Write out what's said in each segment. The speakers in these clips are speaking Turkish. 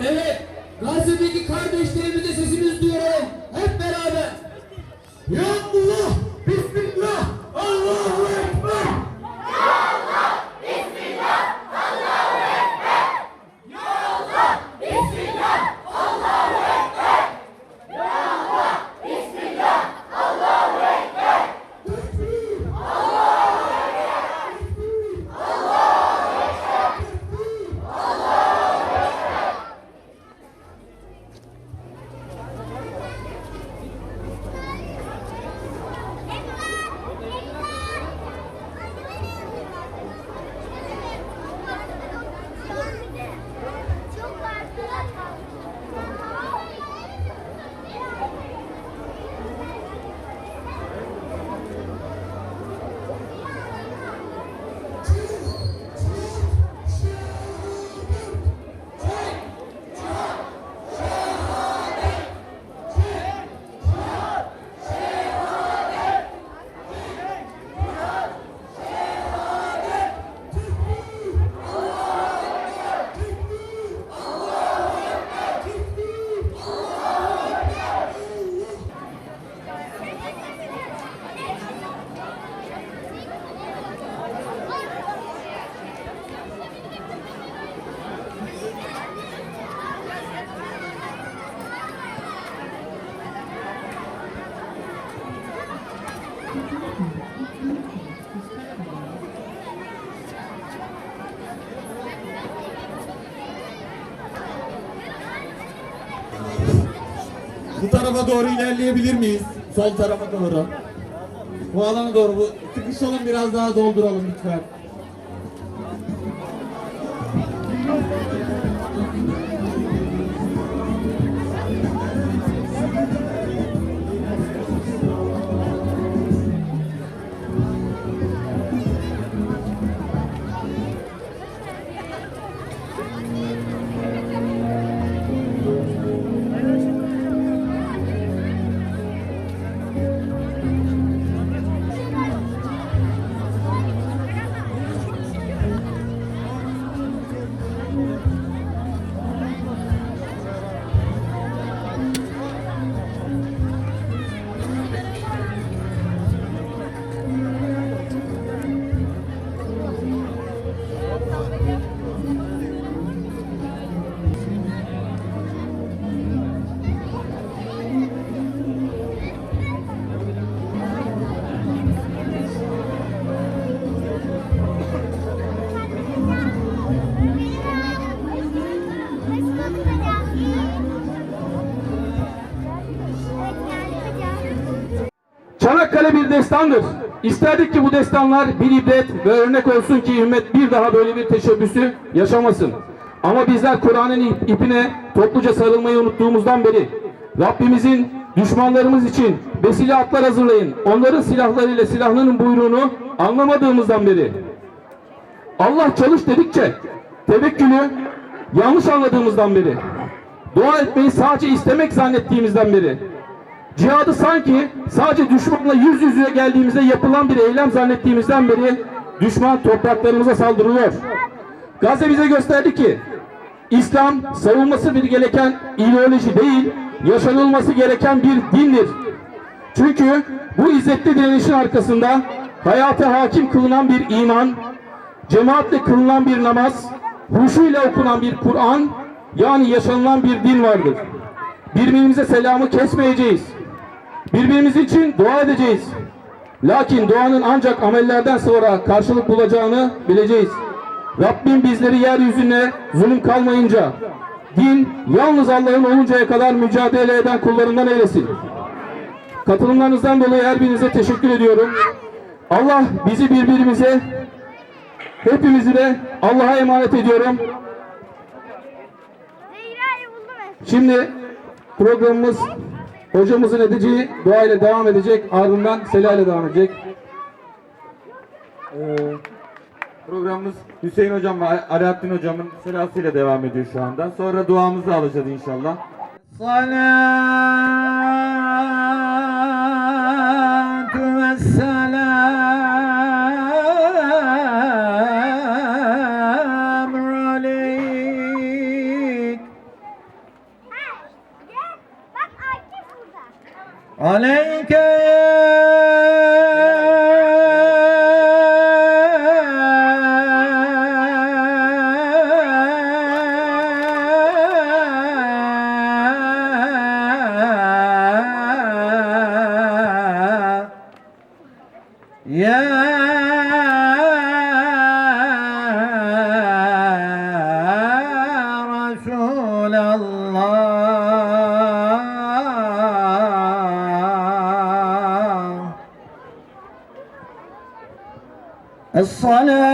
Evet, Gazze'deki kardeşlerimize sesimizi duyuralım. Hep beraber. Ya Allah, Bismillah, Allahu Ekber. Bu tarafa doğru ilerleyebilir miyiz? Sol tarafa doğru. Bu alana doğru. Bu sıkışalım biraz daha dolduralım lütfen. Destandır. İsterdik ki bu destanlar bir ibret ve örnek olsun ki ümmet bir daha böyle bir teşebbüsü yaşamasın. Ama bizler Kur'an'ın ip- ipine topluca sarılmayı unuttuğumuzdan beri Rabbimizin düşmanlarımız için besile atlar hazırlayın. Onların silahlarıyla silahının buyruğunu anlamadığımızdan beri Allah çalış dedikçe tevekkülü yanlış anladığımızdan beri dua etmeyi sadece istemek zannettiğimizden beri Cihadı sanki sadece düşmanla yüz yüze geldiğimizde yapılan bir eylem zannettiğimizden beri düşman topraklarımıza saldırılıyor. Gazze bize gösterdi ki İslam savunması bir gereken ideoloji değil, yaşanılması gereken bir dindir. Çünkü bu izzetli direnişin arkasında hayata hakim kılınan bir iman, cemaatle kılınan bir namaz, huşuyla okunan bir Kur'an, yani yaşanılan bir din vardır. Birbirimize selamı kesmeyeceğiz. Birbirimiz için dua edeceğiz. Lakin duanın ancak amellerden sonra karşılık bulacağını bileceğiz. Rabbim bizleri yeryüzüne zulüm kalmayınca, din yalnız Allah'ın oluncaya kadar mücadele eden kullarından eylesin. Katılımlarınızdan dolayı her birinize teşekkür ediyorum. Allah bizi birbirimize, hepimizi de Allah'a emanet ediyorum. Şimdi programımız Hocamızın edeceği dua ile devam edecek. Ardından Sela ile devam edecek. Ee, programımız Hüseyin Hocam ve Alaaddin Hocam'ın selasıyla devam ediyor şu anda. Sonra duamızı alacağız inşallah. Salam. الصلاة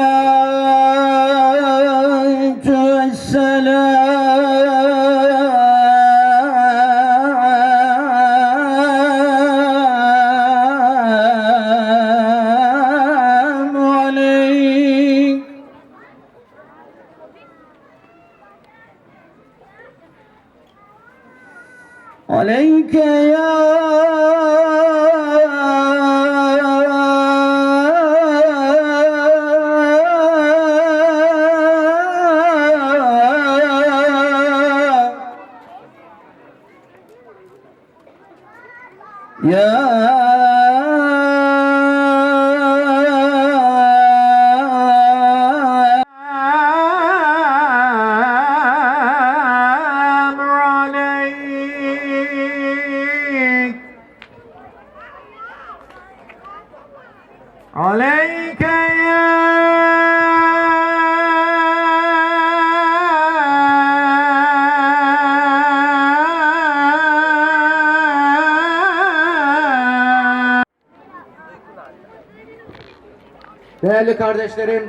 يا Değerli kardeşlerim,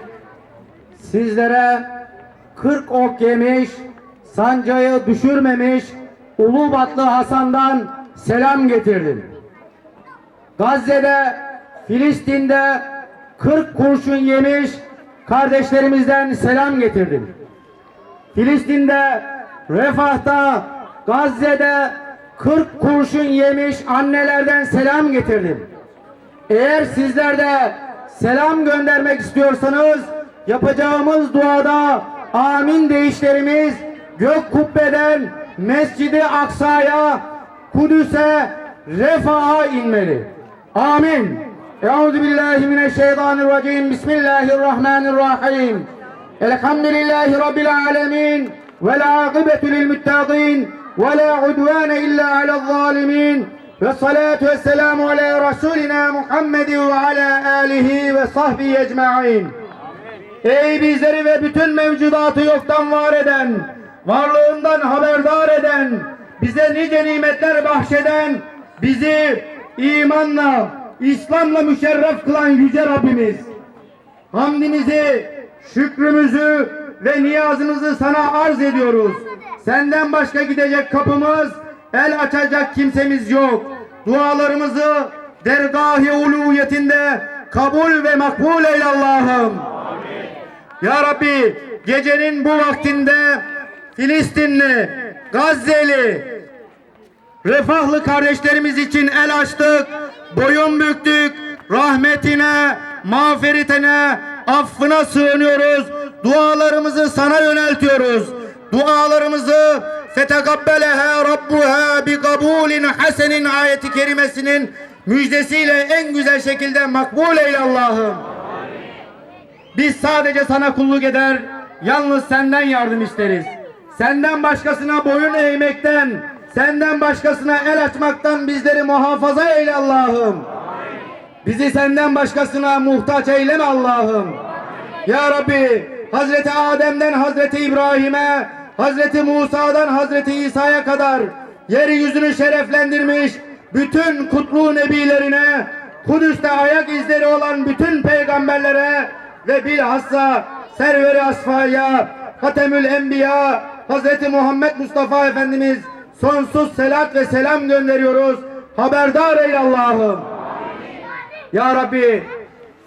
sizlere 40 ok yemiş, sancayı düşürmemiş Ulubatlı Hasan'dan selam getirdim. Gazze'de, Filistin'de 40 kurşun yemiş kardeşlerimizden selam getirdim. Filistin'de, Refah'ta, Gazze'de 40 kurşun yemiş annelerden selam getirdim. Eğer sizler de selam göndermek istiyorsanız yapacağımız duada amin deyişlerimiz gök kubbeden Mescidi Aksa'ya, Kudüs'e, Refah'a inmeli. Amin. Euzu billahi mineşşeytanirracim. Bismillahirrahmanirrahim. Elhamdülillahi rabbil alamin. Vel akibetu lil muttaqin. Ve la udvane illa alel zalimin. Ve salatu ve selamu ala Resulina Muhammed ve ala alihi ve sahbihi ecma'in. Ey bizleri ve bütün mevcudatı yoktan var eden, varlığından haberdar eden, bize nice nimetler bahşeden, bizi imanla, İslam'la müşerref kılan yüce Rabbimiz. Hamdimizi, şükrümüzü ve niyazımızı sana arz ediyoruz. Senden başka gidecek kapımız, el açacak kimsemiz yok. Dualarımızı dergâh-ı ulûyetinde kabul ve makbul eyle Allah'ım. Ya Rabbi gecenin bu vaktinde Filistinli, Gazze'li, refahlı kardeşlerimiz için el açtık, boyun büktük, rahmetine, mağfiretine, affına sığınıyoruz. Dualarımızı sana yöneltiyoruz. Dualarımızı fetekabbeleha rabbuha bi kabulin hasenin ayeti kerimesinin müjdesiyle en güzel şekilde makbul eyle Allah'ım. Biz sadece sana kulluk eder, yalnız senden yardım isteriz. Senden başkasına boyun eğmekten, senden başkasına el açmaktan bizleri muhafaza eyle Allah'ım. Bizi senden başkasına muhtaç eyleme Allah'ım. Ya Rabbi, Hazreti Adem'den Hazreti İbrahim'e, Hazreti Musa'dan Hazreti İsa'ya kadar yeryüzünü şereflendirmiş bütün kutlu nebilerine, Kudüs'te ayak izleri olan bütün peygamberlere ve bilhassa serveri asfaya, Hatemül Enbiya, Hazreti Muhammed Mustafa Efendimiz sonsuz selat ve selam gönderiyoruz. Haberdar eyle Allah'ım. Ya Rabbi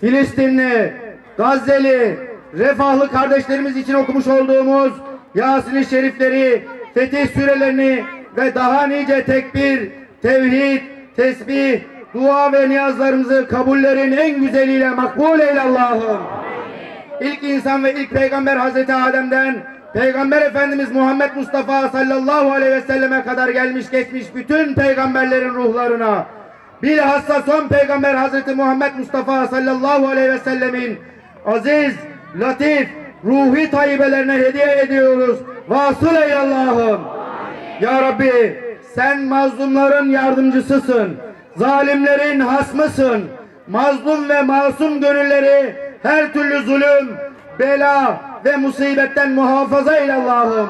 Filistinli, Gazze'li, refahlı kardeşlerimiz için okumuş olduğumuz Yasin-i Şerifleri, Fetih Sürelerini ve daha nice tekbir, tevhid, tesbih, dua ve niyazlarımızı kabullerin en güzeliyle makbul eyle Allah'ım. İlk insan ve ilk peygamber Hazreti Adem'den Peygamber Efendimiz Muhammed Mustafa sallallahu aleyhi ve selleme kadar gelmiş geçmiş bütün peygamberlerin ruhlarına bilhassa son peygamber Hazreti Muhammed Mustafa sallallahu aleyhi ve sellemin aziz, latif, ruhi tayyibelerine hediye ediyoruz. Vasıl ey Allah'ım. Ya Rabbi sen mazlumların yardımcısısın. Zalimlerin hasmısın. Mazlum ve masum gönülleri her türlü zulüm, bela ve musibetten muhafaza eyle Allah'ım.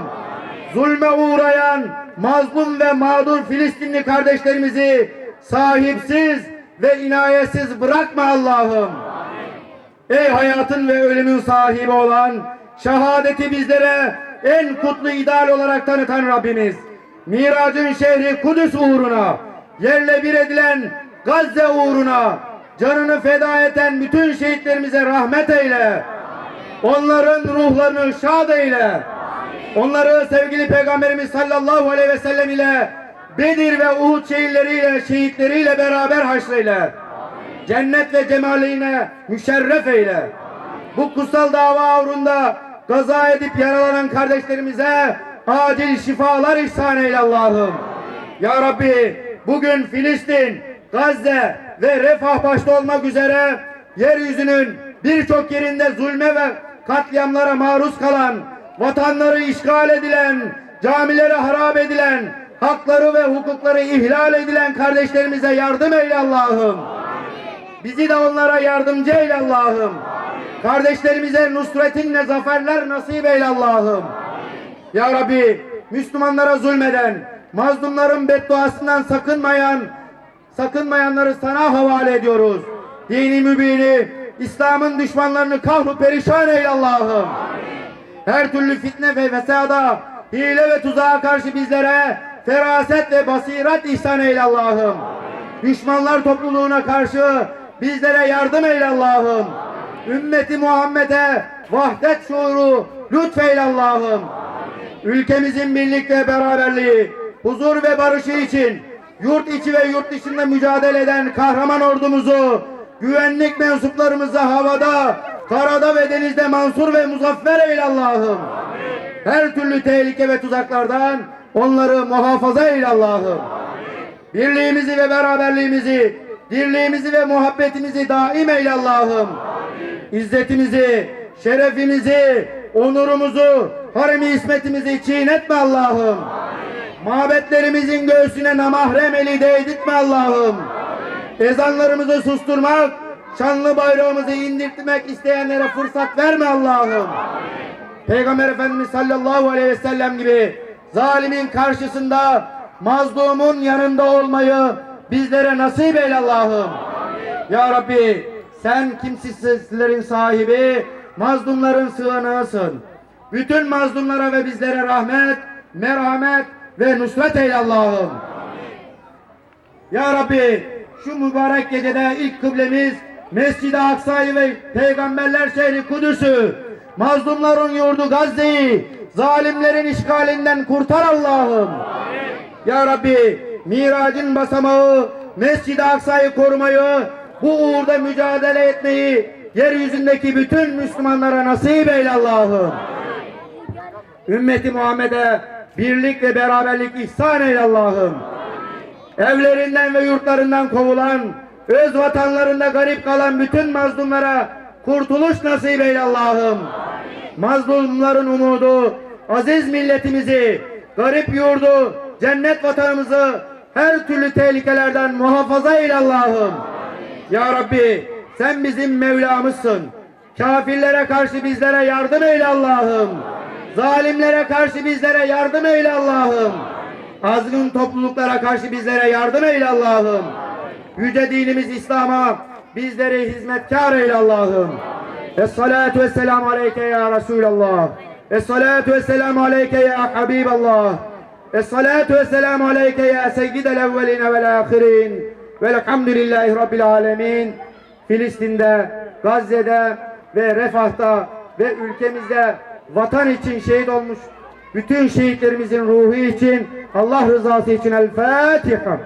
Zulme uğrayan mazlum ve mağdur Filistinli kardeşlerimizi sahipsiz ve inayetsiz bırakma Allah'ım. Ey hayatın ve ölümün sahibi olan, şehadeti bizlere en kutlu ideal olarak tanıtan Rabbimiz, Miracın şehri Kudüs uğruna, yerle bir edilen Gazze uğruna, canını feda eden bütün şehitlerimize rahmet eyle. Onların ruhlarını şad eyle. Onları sevgili Peygamberimiz sallallahu aleyhi ve sellem ile Bedir ve Uhud şehirleriyle, şehitleriyle beraber haşreyle cennet ve cemaline müşerref eyle. Bu kutsal dava uğrunda gaza edip yaralanan kardeşlerimize acil şifalar ihsan eyle Allah'ım. Ya Rabbi bugün Filistin, Gazze ve Refah başta olmak üzere yeryüzünün birçok yerinde zulme ve katliamlara maruz kalan, vatanları işgal edilen, camileri harap edilen, hakları ve hukukları ihlal edilen kardeşlerimize yardım eyle Allah'ım. Bizi de onlara yardımcı eyle Allah'ım. Kardeşlerimize nusretinle zaferler nasip eyle Allah'ım. Ya Rabbi Müslümanlara zulmeden, mazlumların bedduasından sakınmayan, sakınmayanları sana havale ediyoruz. Dini mübini, İslam'ın düşmanlarını kahru perişan eyle Allah'ım. Her türlü fitne ve fesada, hile ve tuzağa karşı bizlere feraset ve basiret ihsan eyle Allah'ım. Düşmanlar topluluğuna karşı bizlere yardım eyle Allah'ım. Ümmeti Muhammed'e vahdet şuuru lütfeyle Allah'ım. Ülkemizin birlik ve beraberliği, huzur ve barışı için yurt içi ve yurt dışında mücadele eden kahraman ordumuzu, güvenlik mensuplarımızı havada, karada ve denizde mansur ve muzaffer eyle Allah'ım. Her türlü tehlike ve tuzaklardan onları muhafaza eyle Allah'ım. Birliğimizi ve beraberliğimizi, dirliğimizi ve muhabbetimizi daim eyle Allah'ım. İzzetimizi, şerefimizi, onurumuzu, haremi ismetimizi çiğnetme Allah'ım. Mabetlerimizin göğsüne namahrem eli değdirtme Allah'ım. Ezanlarımızı susturmak, şanlı bayrağımızı indirtmek isteyenlere fırsat verme Allah'ım. Peygamber Efendimiz sallallahu aleyhi ve sellem gibi zalimin karşısında mazlumun yanında olmayı bizlere nasip eyle Allah'ım. Ya Rabbi sen kimsizlerin sahibi, mazlumların sığınağısın. Bütün mazlumlara ve bizlere rahmet, merhamet ve nusret eyle Allah'ım. Ya Rabbi şu mübarek gecede ilk kıblemiz Mescid-i Aksa'yı ve Peygamberler şehri Kudüs'ü, mazlumların yurdu Gazze'yi, zalimlerin işgalinden kurtar Allah'ım. Ya Rabbi miracın basamağı Mescid-i Aksa'yı korumayı, bu uğurda mücadele etmeyi yeryüzündeki bütün Müslümanlara nasip eyle Allah'ım. Ümmeti Muhammed'e birlik ve beraberlik ihsan eyle Allah'ım. Evlerinden ve yurtlarından kovulan, öz vatanlarında garip kalan bütün mazlumlara kurtuluş nasip eyle Allah'ım. Mazlumların umudu, aziz milletimizi, garip yurdu, cennet vatanımızı her türlü tehlikelerden muhafaza eyle Allah'ım. Ya Rabbi sen bizim Mevlamızsın. Kafirlere karşı bizlere yardım eyle Allah'ım. Zalimlere karşı bizlere yardım eyle Allah'ım. Azgın topluluklara karşı bizlere yardım eyle Allah'ım. Yüce dinimiz İslam'a bizleri hizmetkar eyle Allah'ım. Esselatu vesselamu aleyke ya Resulallah. Esselatu vesselamu aleyke ya Habiballah. Esselatu vesselamu aleyke ya seyyidel evveline vel ahirin. Velhamdülillahi Rabbil alemin. Filistin'de, Gazze'de ve Refah'ta ve ülkemizde vatan için şehit olmuş bütün şehitlerimizin ruhu için Allah rızası için El Fatiha.